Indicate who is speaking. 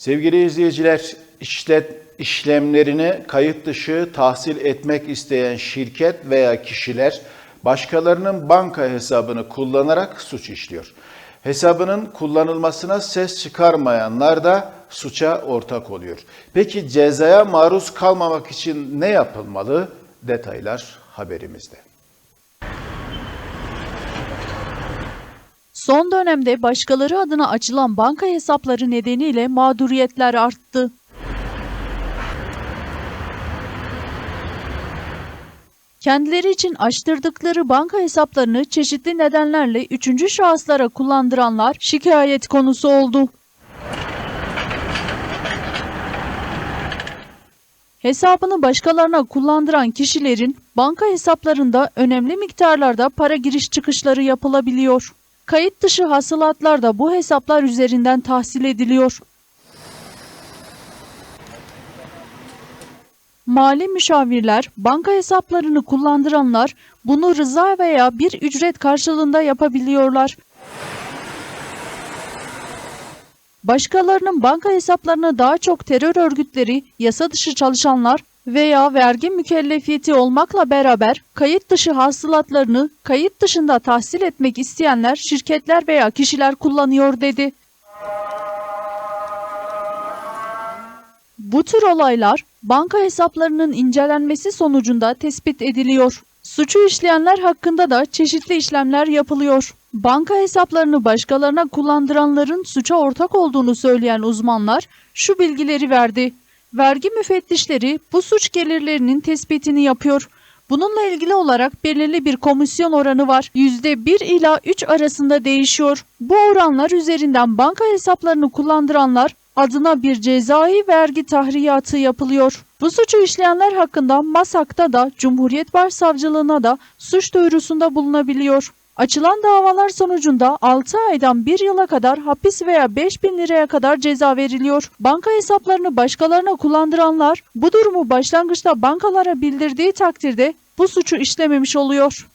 Speaker 1: Sevgili izleyiciler, işlet işlemlerini kayıt dışı tahsil etmek isteyen şirket veya kişiler başkalarının banka hesabını kullanarak suç işliyor. Hesabının kullanılmasına ses çıkarmayanlar da suça ortak oluyor. Peki cezaya maruz kalmamak için ne yapılmalı? Detaylar haberimizde.
Speaker 2: Son dönemde başkaları adına açılan banka hesapları nedeniyle mağduriyetler arttı. Kendileri için açtırdıkları banka hesaplarını çeşitli nedenlerle üçüncü şahıslara kullandıranlar şikayet konusu oldu. Hesabını başkalarına kullandıran kişilerin banka hesaplarında önemli miktarlarda para giriş çıkışları yapılabiliyor. Kayıt dışı hasılatlar da bu hesaplar üzerinden tahsil ediliyor. Mali müşavirler, banka hesaplarını kullandıranlar bunu rıza veya bir ücret karşılığında yapabiliyorlar. Başkalarının banka hesaplarını daha çok terör örgütleri, yasa dışı çalışanlar veya vergi mükellefiyeti olmakla beraber kayıt dışı hasılatlarını kayıt dışında tahsil etmek isteyenler, şirketler veya kişiler kullanıyor dedi. Bu tür olaylar banka hesaplarının incelenmesi sonucunda tespit ediliyor. Suçu işleyenler hakkında da çeşitli işlemler yapılıyor. Banka hesaplarını başkalarına kullandıranların suça ortak olduğunu söyleyen uzmanlar şu bilgileri verdi. Vergi müfettişleri bu suç gelirlerinin tespitini yapıyor. Bununla ilgili olarak belirli bir komisyon oranı var. %1 ila 3 arasında değişiyor. Bu oranlar üzerinden banka hesaplarını kullandıranlar adına bir cezai vergi tahriyatı yapılıyor. Bu suçu işleyenler hakkında MASAK'ta da Cumhuriyet Başsavcılığına da suç duyurusunda bulunabiliyor. Açılan davalar sonucunda 6 aydan 1 yıla kadar hapis veya 5 bin liraya kadar ceza veriliyor. Banka hesaplarını başkalarına kullandıranlar bu durumu başlangıçta bankalara bildirdiği takdirde bu suçu işlememiş oluyor.